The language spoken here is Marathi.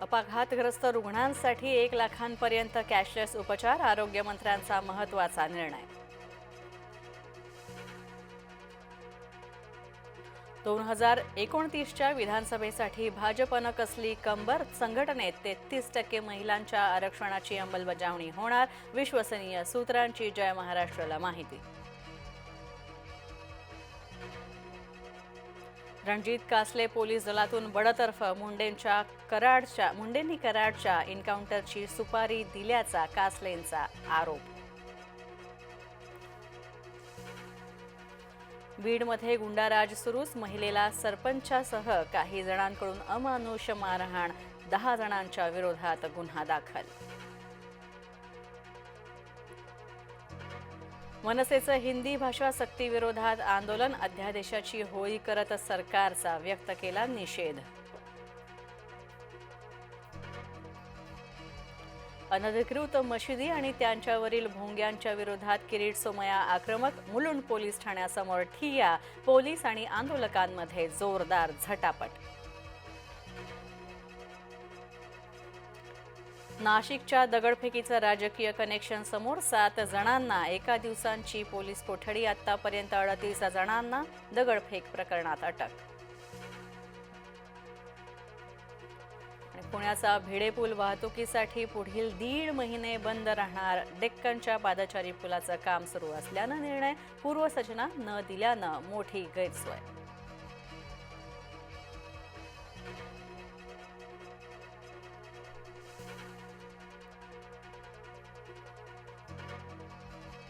अपघातग्रस्त रुग्णांसाठी एक लाखांपर्यंत कॅशलेस उपचार आरोग्यमंत्र्यांचा महत्त्वाचा निर्णय. दोन हजार एकोणतीसच्या विधानसभेसाठी भाजपनं कसली कंबर संघटनेत तेहतीस टक्के महिलांच्या आरक्षणाची अंमलबजावणी होणार विश्वसनीय सूत्रांची जय महाराष्ट्राला माहिती. रणजित कासले पोलीस दलातून बडतर्फ मुंडेंच्या कराडच्या मुंडेंनी कराडच्या एन्काउंटरची सुपारी दिल्याचा कासलेंचा आरोप. बीडमध्ये गुंडाराज सुरूच महिलेला सरपंचासह काही जणांकडून अमानुष मारहाण दहा जणांच्या विरोधात गुन्हा दाखल. मनसेचं हिंदी भाषा सक्तीविरोधात आंदोलन अध्यादेशाची होळी करत सरकारचा व्यक्त केला निषेध. अनधिकृत मशिदी आणि त्यांच्यावरील भोंग्यांच्या विरोधात किरीट सोमया आक्रमक मुलुंड पोलीस ठाण्यासमोर ठिया पोलीस आणि आंदोलकांमध्ये जोरदार झटापट. नाशिकच्या दगडफेकीचं राजकीय कनेक्शन समोर सात जणांना एका दिवसांची पोलीस कोठडी आतापर्यंत अडतीस जणांना दगडफेक प्रकरणात अटक. आणि पुण्याचा भिडे पूल वाहतुकीसाठी पुढील दीड महिने बंद राहणार. डेक्कनच्या पादचारी पुलाचं काम सुरू असल्यानं निर्णय पूर्वसचना न दिल्यानं मोठी गैरसोय.